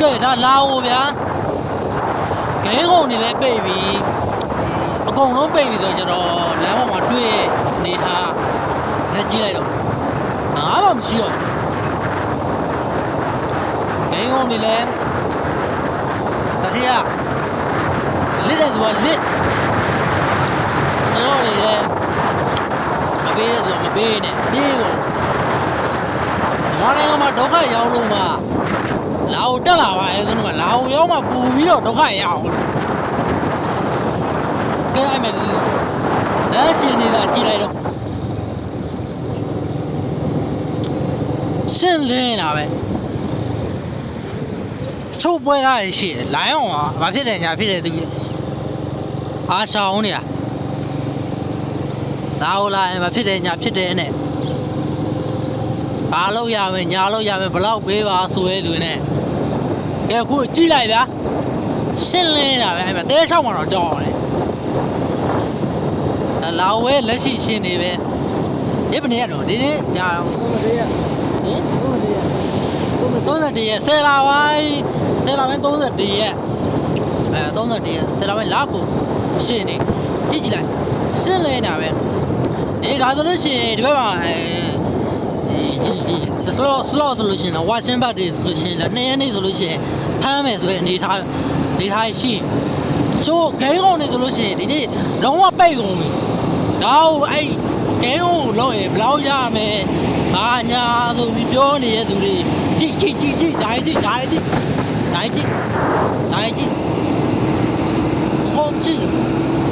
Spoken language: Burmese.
ကဲဒါလာဦးဗျာဂိမ်းကုန်နေလဲပိတ်ပြီအကုန်လုံးပိတ်ပြီဆိုတော့ကျွန်တော်လမ်းပေါ်မှာတွေ့ရဲ့အနေထားလက်ကြည့်လိုက်တော့ငါမှမရှိတော့ဂိမ်းကုန်နေလဲတတိယလစ်တဲ့သူကလစ်စလောနေလဲမပေးတဲ့သူကမပေးနဲ့ပြေးကုန်မော်နိုင်ငံမှာဒုက္ခရောက်လို့မှ လာအိုတက်လာပါအဲဆိုတော့လာအိုရောက်မှပူပြီးတော့ဒုက္ခရအောင်ကဲအဲ့မဲ့လမ်းရှင်နေတာကြည်လိုက်တော့ရှင်းလင်းတာပဲချုပ်ပွဲသားရရှိတယ်လိုင်းအောင်ကဘာဖြစ်တယ်ညာဖြစ်တယ်သူကြီးအားရှောင်းနေတာလာအိုလာရင်ဘာဖြစ်တယ်ညာဖြစ်တယ်နဲ့ ဘာလို့ရမယ်ညာလို့ရမယ်ဘလောက်ပေးပါဆိုရဲလူနဲ့ကဲအခုကြည့်လိုက်ဗျာရှင်းလင်းတာပဲအဲ့မှာတဲလျှောက်မှာတော့ကြောက်အောင်လေဒါလာဝဲလက်ရှိရှင်းနေပဲဒီပနေရတော့ဒီနေ့ညာဟင်31ရက်10လာပိုင်း10လာပိုင်း31ရက်အဲ31ရက်10လာပိုင်းလာကိုရှင်းနေကြည့်ကြည့်လိုက်ရှင်းလင်းတာပဲအေးဒါဆိုလို့ရှိရင်ဒီဘက်မှာအဲဒီဒီ slot slot ဆိုလို့ရှိရင်တော့ watching back တွေဆိုလို့ရှိရင်လည်းနှစ်ရက်နေဆိုလို့ရှိရင်ဖမ်းမယ်ဆိုရင်အနေထားအနေထားရှိရင်ချိုးဂိမ်းကုန်နေဆိုလို့ရှိရင်ဒီနေ့လုံးဝပိတ်ကုန်ပြီဒါကိုအဲ့ဂိမ်းကုန်ကိုလုံးရင်ဘယ်လောက်ရမယ်ဘာညာဆိုပြီးပြောနေတဲ့သူတွေကြည့်ကြည့်ကြည့်ကြည့်ဒါကြည့်ဒါကြည့်ဒါကြည့်ဒါကြည့်ဟောကြည့်ကြည့်ပါ